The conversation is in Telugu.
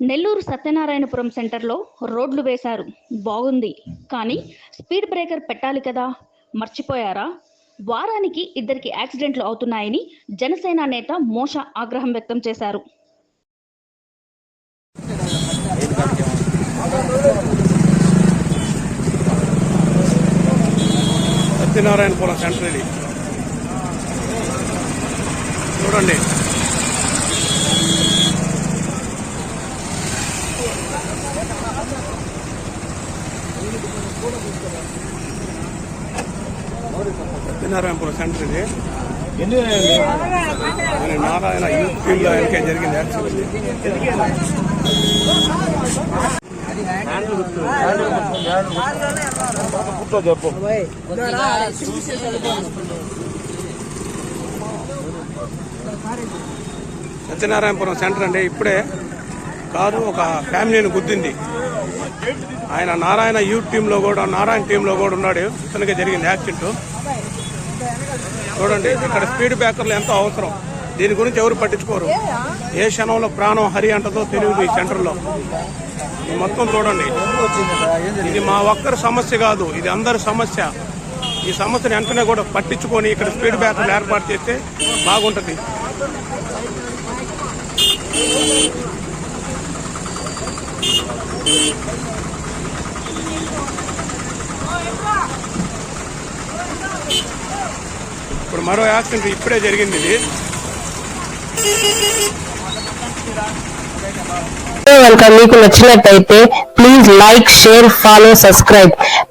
నెల్లూరు సత్యనారాయణపురం సెంటర్లో రోడ్లు వేశారు. బాగుంది. కానీ స్పీడ్ బ్రేకర్ పెట్టాలి కదా? మర్చిపోయారా? వారానికి ఇద్దరికి యాక్సిడెంట్లు అవుతున్నాయని జనసేన నేత మోష ఆగ్రహం వ్యక్తం చేశారు. సత్యనారాయణపురం సెంటర్ ఇది. చూడండి. సత్యనారాయణపురం సెంటర్ ఇది ఆయన నారాయణ యూత్ టీంలో ఆయనకే జరిగింది యాక్సిడెంట్ సత్యనారాయణపురం సెంటర్ అండి ఇప్పుడే కాదు ఒక ఫ్యామిలీని గుద్దింది. ఆయన నారాయణ యూత్ టీంలో కూడా నారాయణ టీంలో కూడా ఉన్నాడు. ఇతనికి జరిగింది యాక్సిడెంట్. చూడండి ఇక్కడ స్పీడ్ బ్రేకర్లు ఎంతో అవసరం. దీని గురించి ఎవరు పట్టించుకోరు. ఏ క్షణంలో ప్రాణం హరి అంటదో తెలియదు ఈ సెంటర్లో. ఈ మొత్తం చూడండి. ఇది మా ఒక్కరి సమస్య కాదు ఇది అందరి సమస్య. ఈ సమస్యను వెంటనే కూడా పట్టించుకొని ఇక్కడ స్పీడ్ బ్రేకర్లు ఏర్పాటు చేస్తే బాగుంటుంది. ఇప్పుడు మరో యాక్సిడెంట్ ఇప్పుడే జరిగింది ఇది. వీడియో కనుక మీకు నచ్చినట్టయితే please like share follow subscribe.